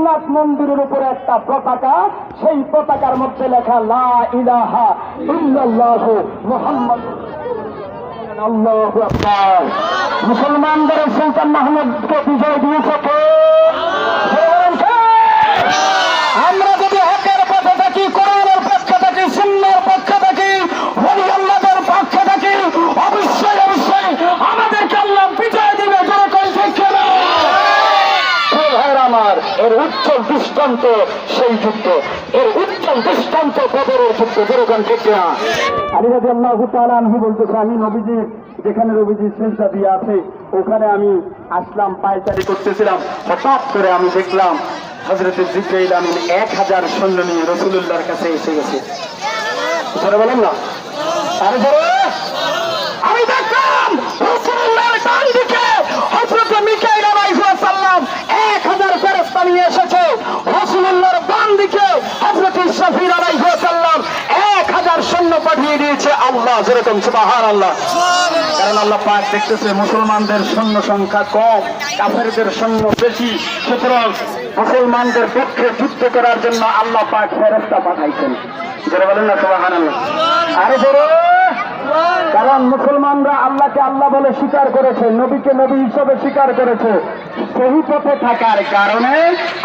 জগন্নাথ মন্দিরের উপরে একটা পতাকা, সেই পতাকার মধ্যে লেখা, লা ইলাহা ইল্লাল্লাহ মুহাম্মদ মুসলমানদের সুলতান মাহমুদকে বিজয় দিয়েছে কে? বলেন কে? আমরা যদি হকের পথে থাকি কোরআনের পক্ষে থাকি সুন্নার পক্ষে থাকি হরি আল্লাহদের পক্ষে থাকি অবশ্যই অবশ্যই আমাদেরকে আল্লাহ বিজয় দিবে জোরে করে ঠিক কিনা? হে ভাইরা আমার এর উজ্জ্বল দৃষ্টান্ত সেই যুদ্ধ। এর উজ্জ্বল দৃষ্টান্ত বদরের যুদ্ধ। যেরকম ঠিক না আলী রাজি আল্লাহ তালু বলতেছে আমি নবীজি, যেখানে নবীজি সেজদা দিয়ে আছে, ওখানে আমি আসলাম, পায়চারি করতেছিলাম। হঠাৎ করে আমি দেখলাম হজরতের জিব্রাইল আমিন এক হাজার সৈন্য নিয়ে রসুল্লাহর কাছে এসে গেছে। বলেন না? আরে ধরে আমি পাঠিয়ে দিয়েছে আল্লাহ যেরকম সুবাহার আল্লাহ কারণ আল্লাহ পাক দেখতেছে মুসলমানদের সৈন্য সংখ্যা কম কাফেরদের সৈন্য বেশি। সুতরাং মুসলমানদের পক্ষে যুদ্ধ করার জন্য আল্লাহ পাক ফেরস্তা পাঠাইছেন। যারা বলেন না সুবাহান আল্লাহ আরে বড় কারণ মুসলমানরা আল্লাহকে আল্লাহ বলে স্বীকার করেছে, নবীকে নবী হিসেবে স্বীকার করেছে। সেই পথে থাকার কারণে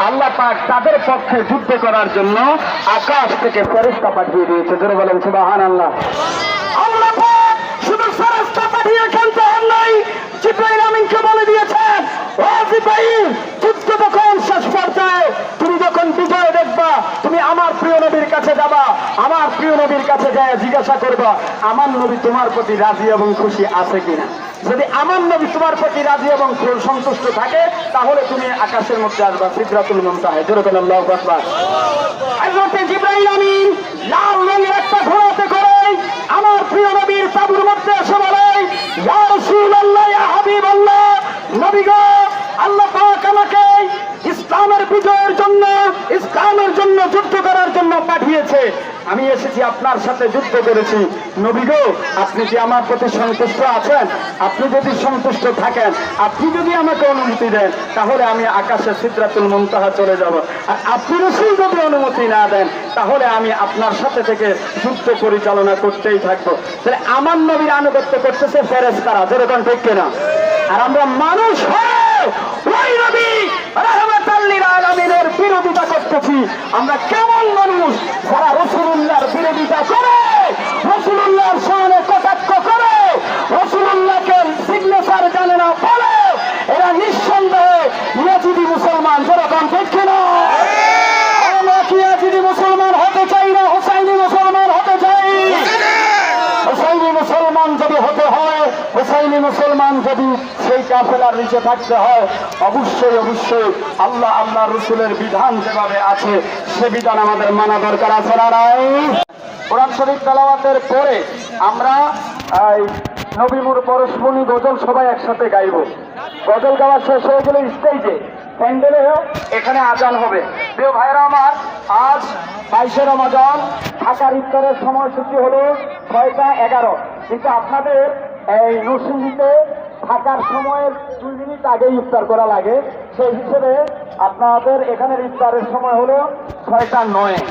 আল্লাহ পাক তাদের পক্ষে যুদ্ধ করার জন্য আকাশ থেকে ফেরেস্তা পাঠিয়ে দিয়েছে। জোরে বলেন সুবাহান বাহান আল্লাহ পাক শুধু ফেরেস্তা পাঠিয়ে খেলতে হন নাই জিব্রাইল আমিনকে বলে দিয়েছেন ও জিব্রাইল যুদ্ধ তখন শেষ পর্যায়ে তুমি যখন বিজয় দেখবা তুমি আমার প্রিয় নবীর কাছে যাবা, আমার প্রিয় নবীর কাছে যায় জিজ্ঞাসা করবা, আমার নবী তোমার প্রতি রাজি এবং খুশি আছে কিনা? যদি আমার নবী তোমার প্রতি রাজি এবং সন্তুষ্ট থাকে, তাহলে তুমি আকাশের মধ্যে আসবা সিদ্ধাতুল আল্লাহ একটা আমার প্রিয় নবীর তাবুর মধ্যে এসে বলে আল্লাহ আমাকে ইসলামের বিজয়ের জন্য, ইসলামের জন্য যুদ্ধ করার জন্য পাঠিয়েছে। আমি এসেছি আপনার সাথে যুদ্ধ করেছি। নবী গো, আপনি কি আমার প্রতি সন্তুষ্ট আছেন? আপনি যদি সন্তুষ্ট থাকেন, আপনি যদি আমাকে অনুমতি দেন, তাহলে আমি আকাশে সিদ্ধাতুল মুনতাহা চলে যাব। আর আপনি রসুল যদি অনুমতি না দেন, তাহলে আমি আপনার সাথে থেকে যুদ্ধ পরিচালনা করতেই থাকব। তাহলে আমার নবীর আনুগত্য করতেছে ফেরেস্তারা যেরকম ঠিক কিনা? আর আমরা মানুষ হয়ে ওই নবী রহমতাল্লিল আলমিনের বিরোধিতা করতেছি আমরা কেমন মানুষ? যারা রসুল্লাহর বিরোধিতা করে রসুল্লাহর সামনে কটাক্ষ করে রসুল্লাহকে সিগনেচার জানে না বলে এরা নিঃসন্দেহে ইয়াজিদি মুসলমান যেরকম ঠিক কিনা আমরা কি ইয়াজিদি মুসলমান হতে চাই না হোসাইনি মুসলমান হতে চাই হোসাইনি মুসলমান যদি হতে হয় হোসাইনি মুসলমান যদি সেই কাফেলার নিচে থাকতে হয়, অবশ্যই অবশ্যই আল্লাহ আল্লাহ রসুলের বিধান যেভাবে আছে, সে বিধান আমাদের মানা দরকার আছে না নাই? কোরআন শরীফ তেলাওয়াতের পরে আমরা নবীমুর পরশমণি গজল সবাই একসাথে গাইব। গজল গাওয়া শেষ হয়ে গেলে স্টেজে প্যান্ডেলে এখানে আজান হবে। প্রিয় ভাইরা আমার, আজ বাইশে রমাজান ঢাকার ইফতারের সময়সূচি হলো ছয়টা এগারো। কিন্তু আপনাদের এই নরসিংদীতে থাকার সময়ের দুই মিনিট আগে ইফতার করা লাগে। সেই হিসেবে আপনাদের এখানের ইফতারের সময় হলো ছয়টা নয়।